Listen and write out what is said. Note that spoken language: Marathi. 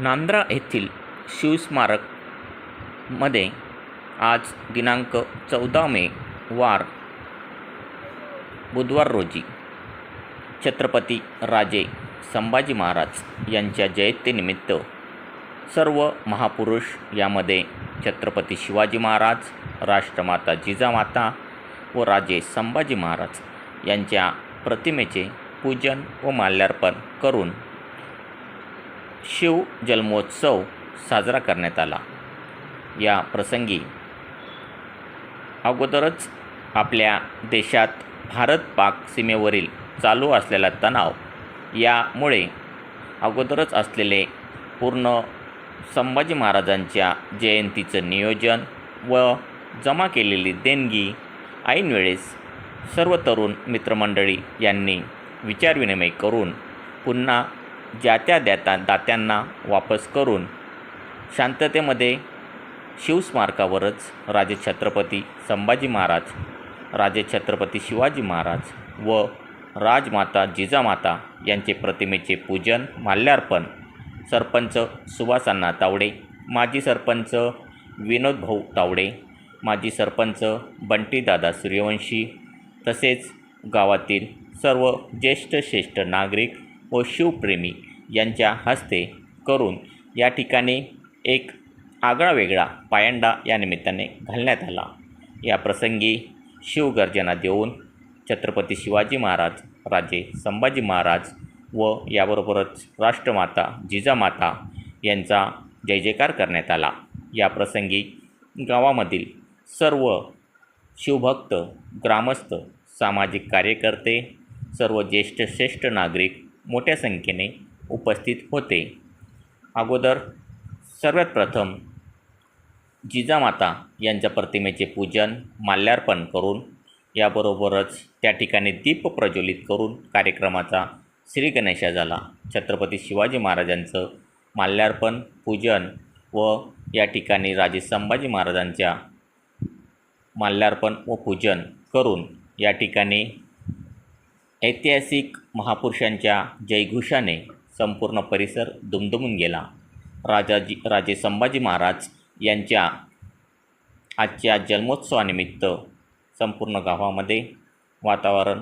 नांद्रा येथील शिवस्मारकमध्ये आज दिनांक चौदा मे वार बुधवार रोजी छत्रपती राजे संभाजी महाराज यांच्या जयंतीनिमित्त सर्व महापुरुष यामध्ये छत्रपती शिवाजी महाराज राष्ट्रमाता जिजामाता व राजे संभाजी महाराज यांच्या प्रतिमेचे पूजन व माल्यार्पण करून शिव जन्मोत्सव साजरा करण्यात आला. या प्रसंगी अगोदरच आपल्या देशात भारत पाक सीमेवरील चालू असलेला तणाव यामुळे अगोदरच असलेले पूर्ण संभाजी महाराजांच्या जयंतीचं नियोजन व जमा केलेली देणगी ऐनवेळेस सर्व तरुण मित्रमंडळी यांनी विचारविनिमय करून पुन्हा ज्या त्या द्याता दात्यांना वापस करून शांततेमध्ये शिवस्मारकावरच राजे छत्रपती संभाजी महाराज राजे छत्रपती शिवाजी महाराज व राजमाता जिजामाता यांचे प्रतिमेचे पूजन माल्यार्पण सरपंच सुभाषांना तावडे माजी सरपंच विनोद भाऊ तावडे माजी सरपंच बंटीदादा सूर्यवंशी तसेच गावातील सर्व ज्येष्ठ श्रेष्ठ नागरिक व शिवप्रेमी यांच्या हस्ते करून या ठिकाणी एक आगळा वेगळा पायंडा या निमित्ताने घालण्यात आला. या प्रसंगी शिवगर्जना देऊन छत्रपती शिवाजी महाराज राजे संभाजी महाराज व याबरोबरच राष्ट्रमाता जिजामाता यांचा जय जयकार करण्यात आला. या प्रसंगी गावामधील सर्व शिवभक्त ग्रामस्थ सामाजिक कार्यकर्ते सर्व ज्येष्ठ श्रेष्ठ नागरिक मोठ्या संख्येने उपस्थित होते. अगोदर सर्वात प्रथम जिजामाता यांच्या प्रतिमेचे पूजन माल्यार्पण करून याबरोबरच त्या ठिकाणी दीप प्रज्वलित करून कार्यक्रमाचा श्री गणेशा झाला. छत्रपती शिवाजी महाराजांचं माल्यार्पण पूजन व या ठिकाणी राजे संभाजी महाराजांच्या माल्यार्पण व पूजन करून या ठिकाणी ऐतिहासिक महापुरुषांच्या जयघोषाने संपूर्ण परिसर दुमदुमून गेला. राजाजी राजे संभाजी महाराज यांच्या आजच्या जन्मोत्सवानिमित्त संपूर्ण गावामध्ये वातावरण